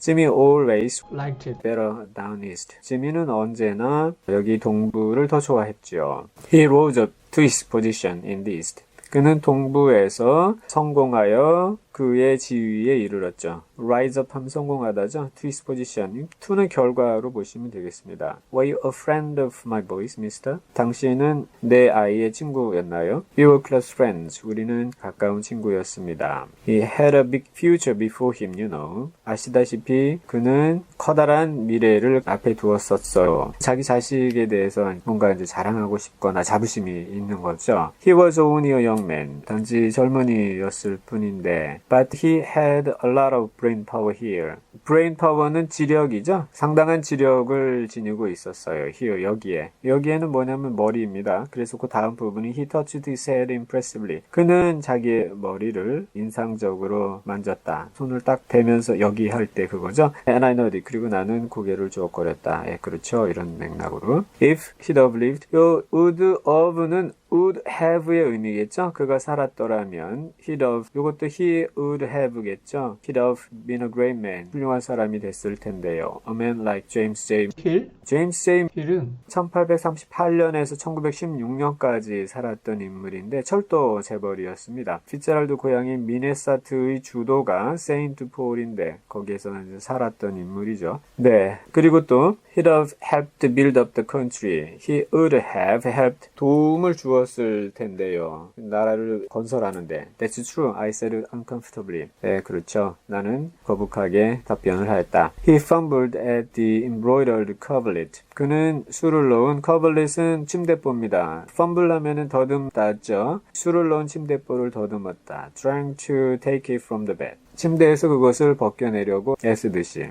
Jimmy always liked it. better down east. 지미는 언제나 여기 동부를 더 좋아했죠. He rose up to his position in the east. 그는 동부에서 성공하여 그의 지위에 이르렀죠. rise up 하면 성공하다죠. to his position. to는 결과로 보시면 되겠습니다. Were you a friend of my boys, mister? 당신은 내 아이의 친구였나요? We were close friends. 우리는 가까운 친구였습니다. He had a big future before him, you know. 아시다시피 그는 커다란 미래를 앞에 두었었어요. 자기 자식에 대해서 뭔가 이제 자랑하고 싶거나 자부심이 있는 거죠. He was only a young man. 단지 젊은이였을 뿐인데, but he had a lot of brain power here. brain power는 지력이죠. 상당한 지력을 지니고 있었어요. here 여기에. 여기에는 뭐냐면 머리입니다. 그래서 그 다음 부분이 he touched his head impressively. 그는 자기의 머리를 인상적으로 만졌다. 손을 딱 대면서 여기 할 때 그거죠. And I nodded. 그리고 나는 고개를 주걱거렸다. 예, 그렇죠. 이런 맥락으로. If he'd have lived, 요 would have는 would have의 의미겠죠. 그가 살았더라면 he'd have 이것도 he would have겠죠. he'd have been a great man. 훌륭한 사람이 됐을 텐데요. A man like James James. 힐? 제임스 제임스 힐은 1838년에서 1916년까지 살았던 인물인데 철도 재벌이었습니다. 피츠랄드 고향인 미네사트의 주도가 세인트 폴인데 거기에서는 이제 살았던 인물이죠. 네. 그리고 또 he'd have helped build up the country. He would have helped 도움을 주 었을 텐데요. 나라를 건설하는데 That's true. I said uncomfortably. 네, 그렇죠. 나는 거북하게 답변을 하였다. He fumbled at the embroidered coverlet. 그는 술을 넣은 coverlet은 침대보입니다. fumble 하면은 더듬다죠. 술을 넣은 침대보를 더듬었다. trying to take it from the bed. 침대에서 그것을 벗겨내려고 애쓰듯이.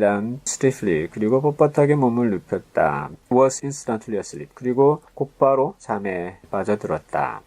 Down stiffly. 그리고 뻣뻣하게 몸을 눕혔다. was instantly asleep. 그리고 곧바로 잠에 빠져들었다.